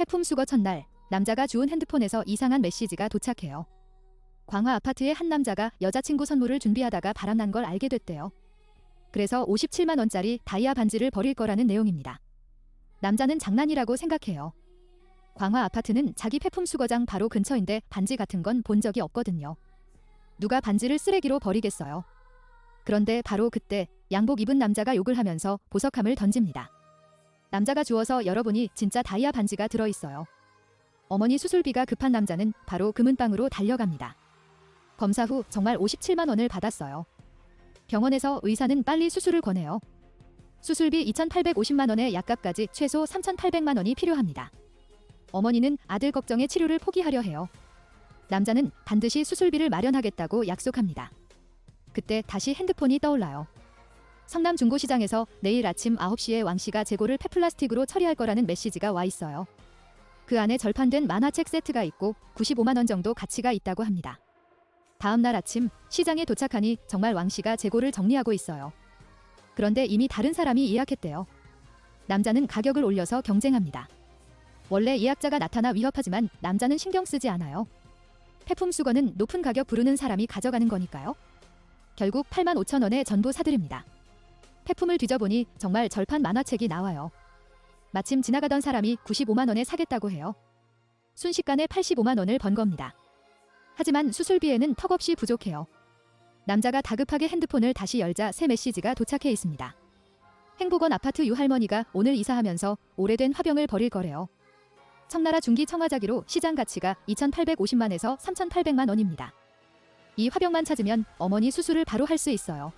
폐품 수거 첫날 남자가 주운 핸드폰에서 이상한 메시지가 도착해요. 광화 아파트의 한 남자가 여자친구 선물을 준비하다가 바람난 걸 알게 됐대요. 그래서 57만 원짜리 다이아 반지를 버릴 거라는 내용입니다. 남자는 장난이라고 생각해요. 광화 아파트는 자기 폐품 수거장 바로 근처인데 반지 같은 건 본 적이 없거든요. 누가 반지를 쓰레기로 버리겠어요. 그런데 바로 그때 양복 입은 남자가 욕을 하면서 보석함을 던집니다. 남자가 주워서 열어보니 진짜 다이아 반지가 들어있어요. 어머니 수술비가 급한 남자는 바로 금은방으로 달려갑니다. 검사 후 정말 57만 원을 받았어요. 병원에서 의사는 빨리 수술을 권해요. 수술비 2,850만 원의 약값까지 최소 3,800만 원이 필요합니다. 어머니는 아들 걱정에 치료를 포기하려 해요. 남자는 반드시 수술비를 마련하겠다고 약속합니다. 그때 다시 핸드폰이 떠올라요. 성남 중고시장에서 내일 아침 9시에 왕 씨가 재고를 폐플라스틱으로 처리할 거라는 메시지가 와 있어요. 그 안에 절판된 만화책 세트가 있고 95만 원 정도 가치가 있다고 합니다. 다음 날 아침 시장에 도착하니 정말 왕 씨가 재고를 정리하고 있어요. 그런데 이미 다른 사람이 예약했대요. 남자는 가격을 올려서 경쟁합니다. 원래 예약자가 나타나 위협하지만 남자는 신경 쓰지 않아요. 폐품 수거는 높은 가격 부르는 사람이 가져가는 거니까요. 결국 8만 5천 원에 전부 사드립니다. 폐품을 뒤져보니 정말 절판 만화책이 나와요. 마침 지나가던 사람이 95만 원에 사겠다고 해요. 순식간에 85만 원을 번 겁니다. 하지만 수술비에는 턱없이 부족해요. 남자가 다급하게 핸드폰을 다시 열자 새 메시지가 도착해 있습니다. 행복원 아파트 유할머니가 오늘 이사하면서 오래된 화병을 버릴 거래요. 청나라 중기 청화자기로 시장 가치가 2,850만에서 3,800만 원입니다. 이 화병만 찾으면 어머니 수술을 바로 할 수 있어요.